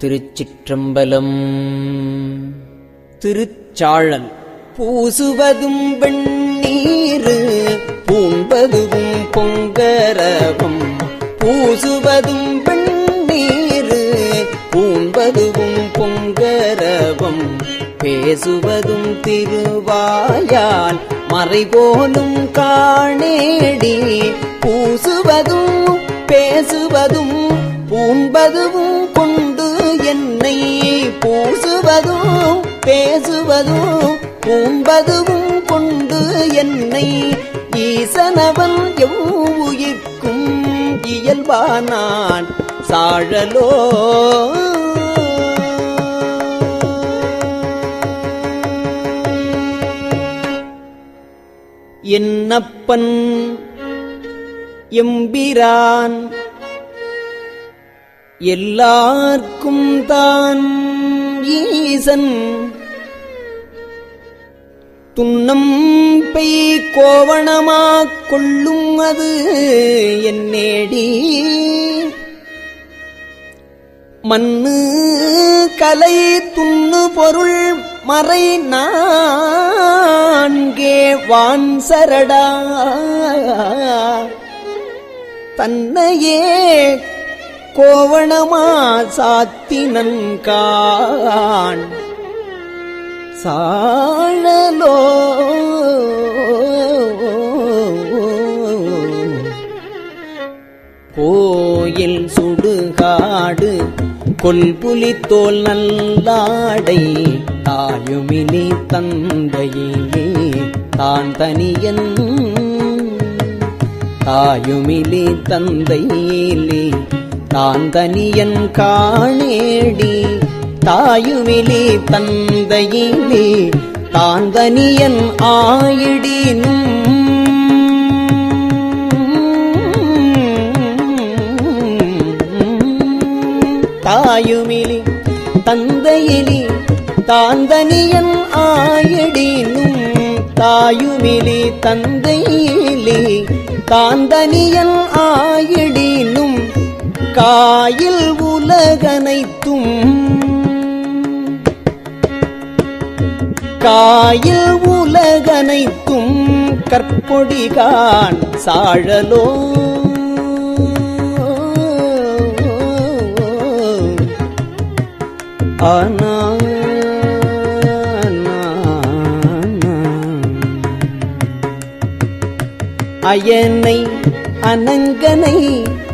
திருச்சிற்றம்பலம். திருச்சாழல் பூசுவதும் வெண்ணீரு பூண்பதுவும் பொங்கரவம் பூசுவதும் வெண்ணீரு பூண்பதுவும் பொங்கரவம் பேசுவதும் திருவாயால் மறைபோலும் காணேடி. பூசுவதும் பேசுவதும் பூண்பதுவும் பூசுவதும் பேசுவதும் பூண்பதுவும் கொண்டு என்னை ஈசனவன் எவ்வுயிர்க்கும் இயல்பானான். சாழலோ? என்னப்பன் எம்பிரான்? எல்லார்க்கும் தான் ஈசன் துன்னம் பெய் கோவணமாக் கொள்ளும் அது என்னேடி மண்ணு கலை துண்ணு பொருள் மறை நான்கே வான் சரடா. தன்னையே கோவணமா சாத்தினன்கான் சாழலோ கோயில் சுடுகாடு கொல்புலி தோல் நல்லாடை தாயுமிலி தந்தையிலே தான் தனியன். தாயுமிலி தந்தையிலே தாந்தனியன் காணேடி தாயுமிலி தந்தையிலே தாந்தனியன் ஆயிடினும் தாயுமிலி தந்தையிலி தாந்தனியன் ஆயிடினும் தாயுமிலி தந்தையிலே தாந்தனியன் ஆயிடினும் காயில் உலகனைத்தும். காயில் உலகனைத்தும் கற்பொடிகான் சாழலோ. ஆனா. அயனை அனங்கனை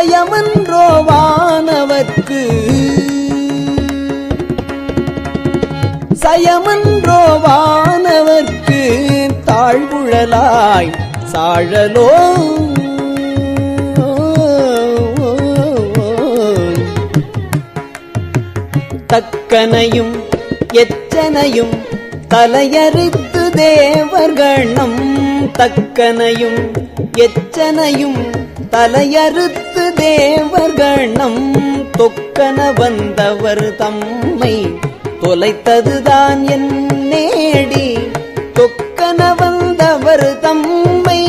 தண்டித்தால் சயமன்றோவானவர்க்கு சயமன்றோவானவர்க்கு தாழ்வுழலாய் சாழலோ? தக்கனையும் எச்சனையும் தலையறுத்து தேவர்கணம் தக்கனையும் எச்சனையும் தலையறுத்து தேவர்கணம் தொக்கன வந்தவர் தம்மை தொலைத்ததுதான் என் நேடி. தொக்கன வந்தவர் தம்மை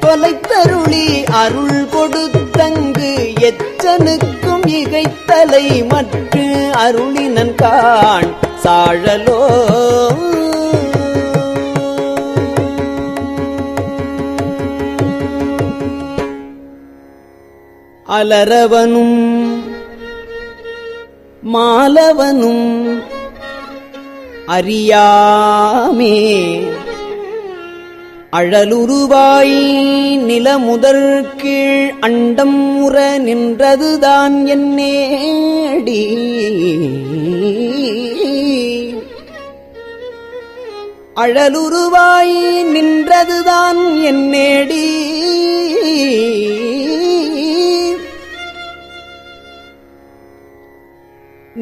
தொலைத்தருளி அருள் கொடுத்தங்கு எச்சனுக்கும் இகைத்தலை மற்ற அருளினன் காண் சாழலோ அலரவனும் மாலவனும் அறியாமே. அழலுருவாய் நிலமுதற் கீழ் அண்டம் உற நின்றதுதான் என்னேடி அழலுருவாய் நின்றதுதான் என்னேடி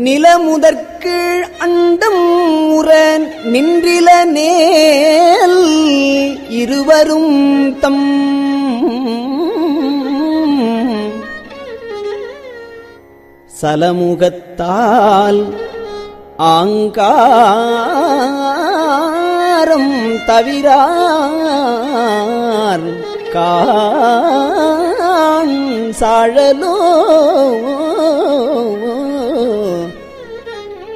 நிலமுதற்கீழ் அண்டம் உற நின்றில நேல் இருவரும் தம். சலமுகத்தால் ஆங்காரம் தவிரார். காழலோ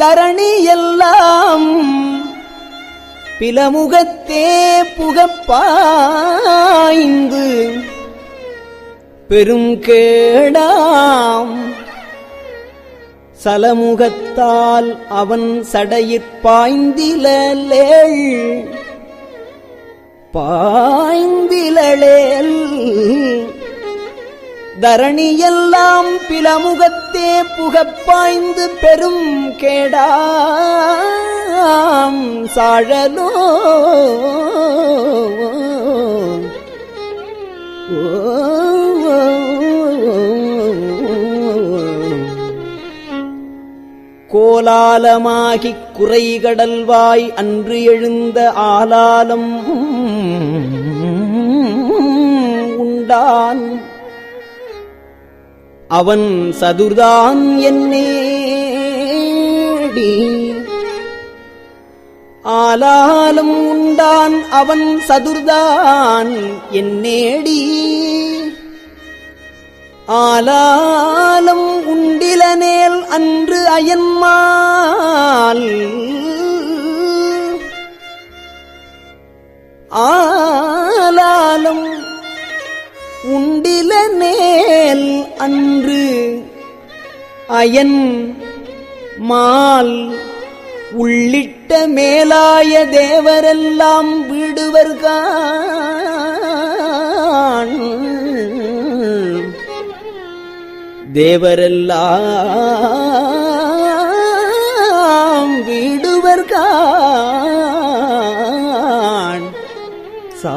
தரணி எல்லாம் பிலமுகத்தே புகப்பாய்ந்து பெரும் கேடாம். சலமுகத்தால் அவன் சடையிற்பாய்ந்திலேள் பாய்ந்திலளேல் தரணியெல்லாம் பிளமுகத்தே புகப்பாய்ந்து பெரும் கேடாம் சாழலோ. கோலாலமாகிக் குறைகடல்வாய் அன்று எழுந்த ஆலாலம் உண்டான் அவன் சதுர்தான் என்னேடி ஆலாலும் உண்டான் அவன் சதுர்தான் என்னேடி ஆலாலம் உண்டிலனேல் அன்று அயன்மால். ஆலாலம் உண்டில நேல் அன்று அயன் மால் உள்ளிட்ட மேலாய தேவரெல்லாம் விடுவர்கான் தேவரெல்லாம் விடுவர்கான் சா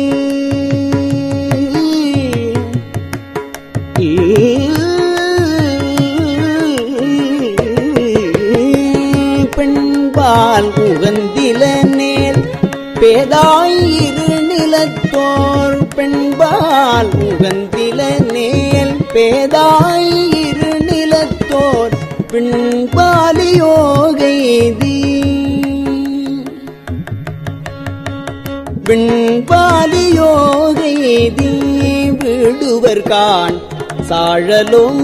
பால் உகந்தில நேர் பேதாயிரு நிலத்தோர் பெண்பால் உகந்தில நேல் பேதாயிரு நிலத்தோர் பின்பாலியோகைதி பின்பாலியோகைதி விடுவர்கான் சாழலும்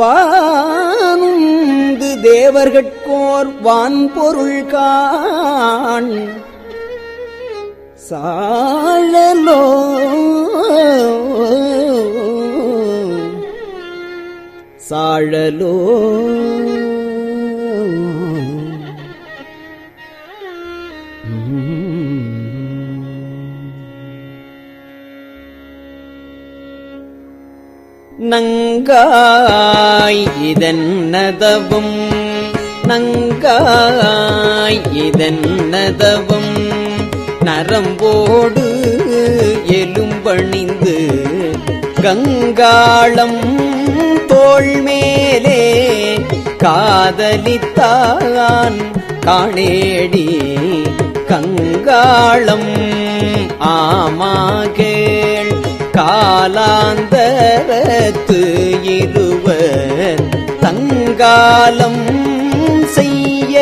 வானுந்து தேவர்கட்கோர் வான்பொருள் காண். சாழலோ சாழலோ. நங்காய் இதன்னதவும் நங்காய் இதன்னதவும் நரம்போடு எலும்பணிந்து கங்காளம் தோள்மேலே காதலித்தான் காணேடி கங்காளம் ஆமாகேள் காலாந்தரத்து இருவர் தங்காலம் செய்ய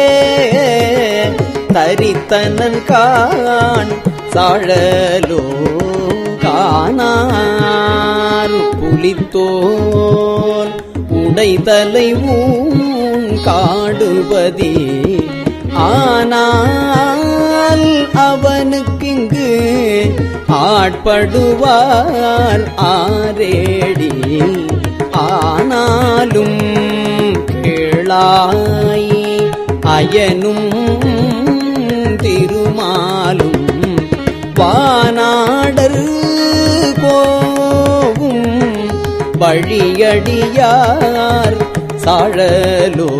தரித்தனன் காண் சாழலோ காணார். புலித்தோல் உடைதலை ஊன் காடுபதி ஆனா அவனுக்கிங்கு ஆட்படுவார் ஆரேடி ஆனாலும் கேளாய் அயனும் திருமாலும் வானாடர் கோவும் வழியடியார் சாழலோ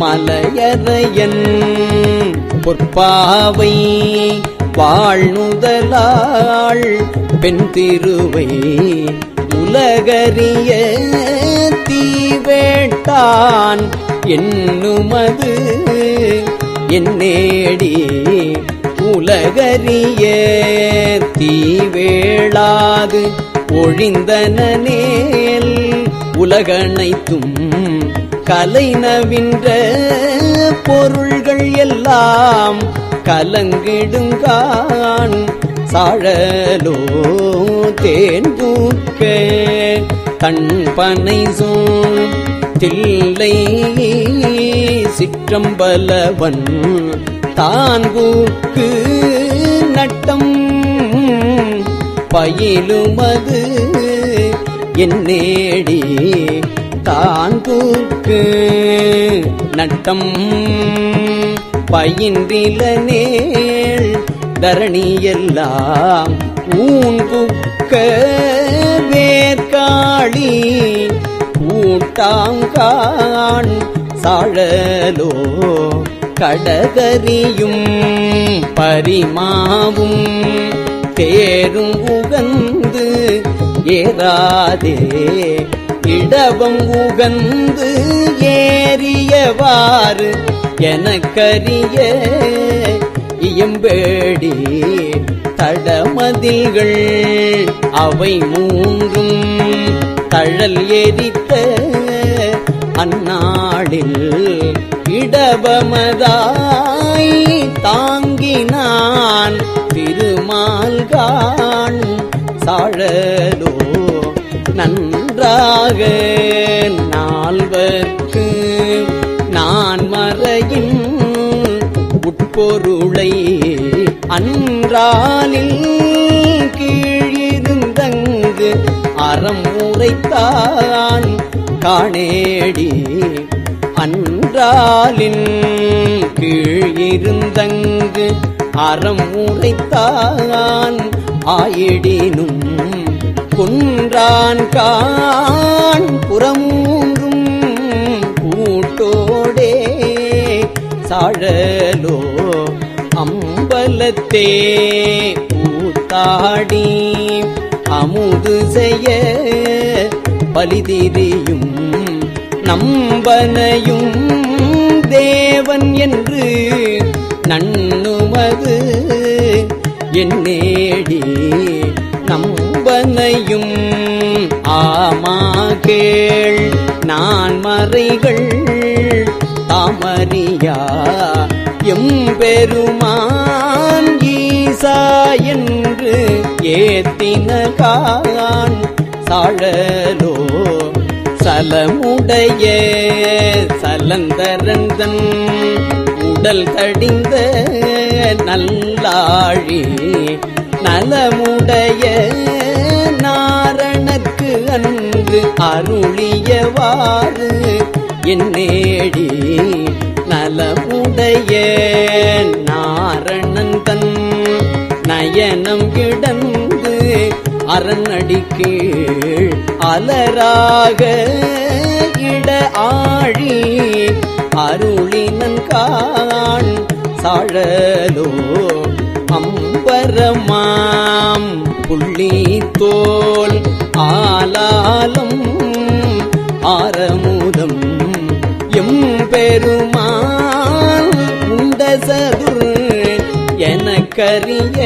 மலையறையன் பொற்பாவை வாழ்நுதலாள் பெண் திருவை உலகறிய தீவேட்டான் என்னுமது என்னேடி உலகறிய தீவேளாது ஒழிந்தனேல் உலகனைத்தும் கலைனவின்ற பொருள்கள் எல்லாம் கலங்கிடுங்கான். சாழலோ தேன் பூக்க கண்பனை சோன் தில்லை சிற்றம்பலவன் தான்பூக்கு நட்டம். பயிலுமது என் நேடி பூக்கு நட்டம் பயின்றில நேள் தரணியெல்லாம் ஊன்குக்க வேர்காளி ஊட்டாங்கான் சாழலோ கடகரியும் பரிமாவும் தேரும் உகந்து ஏதாதே இடவம் உகந்து ஏறியவாறு எனக்கரிய இயம்பேடி தடமதில்கள் அவை மூன்றும் தழல் எரித்த அந்நாளில் இடபமதாய் தாங்கினான் திருமால்கான் சாழலோ ஒன்றாக நால்வர்க்கு நான் மறையின் உட்பொருளை அன்றாலில் கீழிருந்தங்கு அறம் உரைத்தான் காணேடி. அன்றாலின் கீழிருந்தங்கு அறம் உரைத்தான் ஆயிடினும் கொன்றான் கான் புறமூன்றும் கூட்டோடே சாழலோ அம்பலத்தே பூத்தாடி அமுது செய்ய பலிதிரியும் நம்பனையும் தேவன் என்று நண்ணுமது என்னேடி நம்பனையும் ஆமா கேள். நான் மறைகள் தாமரியா? எம்பெருமான் ஈசா என்று ஏத்தின கான் சாழலோ? சலமுடைய சலந்தரந்தன் உடல் தடிந்த நல்லாழி நலமுடைய நாரணக்கு அன்பு அருளியவாறு. என்னேடி நலமுடைய நாரணன் தன் நயனம் கிடந்து அரண்அடி அலராக இட ஆழி அருளினன் காண் சாழலோ அம்பரமா புள்ளி தோல் ஆலாலம் ஆரமுதம் எம் பெருமாள் உண்ட சதுர் எனக்கரிய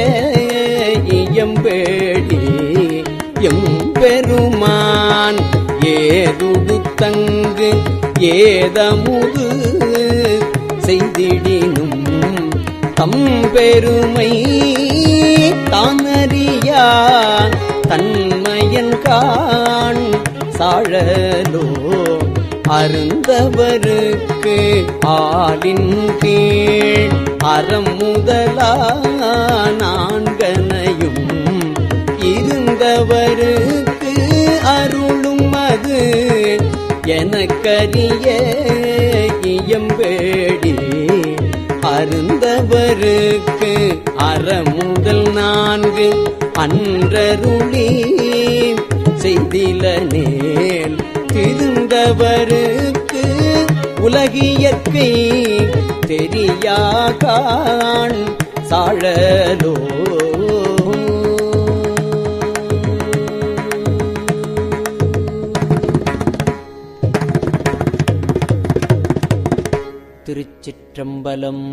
இயம்பேடி எம்பெருமான் ஏதுடுத்தங்கு ஏதமுது செய்திடினும் தம் பெருமை தன்மையன் காண் சாழலோ அருந்தவருக்கு ஆளின் கீழ் அறம் முதலா நான்கனையும் இருந்தவருக்கு அருளும் அது எனக்கரிய இயம்பேடி. அருந்தவருக்கு அறமுதல் நான்கு அன்றருளி செய்தில நேல். திருந்தவருக்கு உலகியற்கை தெரியாகான் சாழலோ திருச்சிற்றம்பலம்